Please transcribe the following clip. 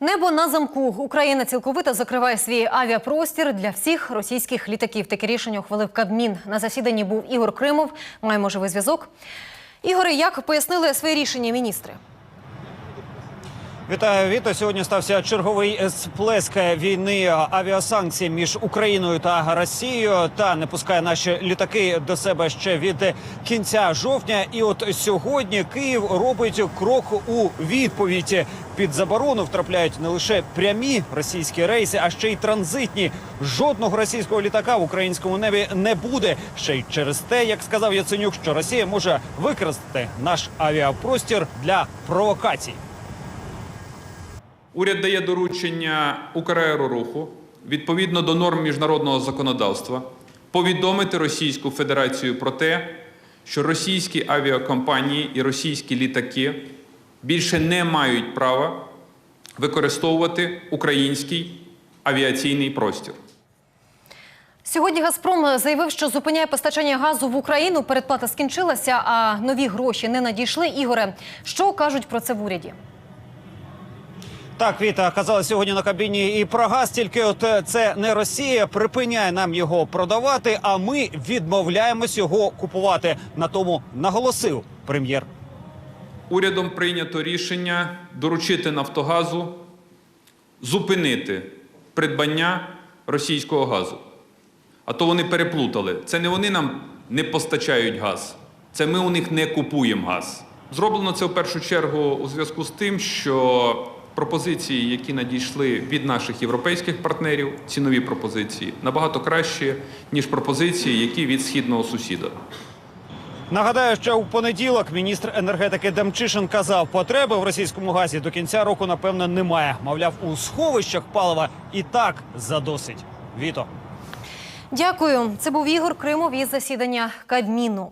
Небо на замку. Україна цілковито закриває свій авіапростір для всіх російських літаків. Таке рішення ухвалив Кабмін. На засіданні був Ігор Кримов. Маємо живий зв'язок. Ігоре, як пояснили своє рішення міністри? Вітаю, Віто. Сьогодні стався черговий сплеск війни авіасанкцій між Україною та Росією. Та не пускає наші літаки до себе ще від кінця жовтня. І от сьогодні Київ робить крок у відповідь. Під заборону втрапляють не лише прямі російські рейси, а ще й транзитні. Жодного російського літака в українському небі не буде. Ще й через те, як сказав Яценюк, що Росія може використати наш авіапростір для провокацій. Уряд дає доручення Украероруху відповідно до норм міжнародного законодавства повідомити Російську Федерацію про те, що російські авіакомпанії і російські літаки більше не мають права використовувати український авіаційний простір. Сьогодні Газпром заявив, що зупиняє постачання газу в Україну. Передплата скінчилася, а нові гроші не надійшли. Ігоре, що кажуть про це в уряді? Так, Віта казала сьогодні на кабіні і про газ, тільки от е, це не Росія припиняє нам його продавати, а ми відмовляємось його купувати. На тому наголосив прем'єр. Урядом прийнято рішення доручити Нафтогазу зупинити придбання російського газу. А то вони переплутали. Це не вони нам не постачають газ, це ми у них не купуємо газ. Зроблено це в першу чергу у зв'язку з тим, що пропозиції, які надійшли від наших європейських партнерів, цінові пропозиції, набагато кращі, ніж пропозиції, які від східного сусіда. Нагадаю, що у понеділок міністр енергетики Демчишин казав, потреби в російському газі до кінця року напевно немає. Мовляв, у сховищах палива і так задосить. Віто. Дякую. Це був Ігор Кримов із засідання Кабміну.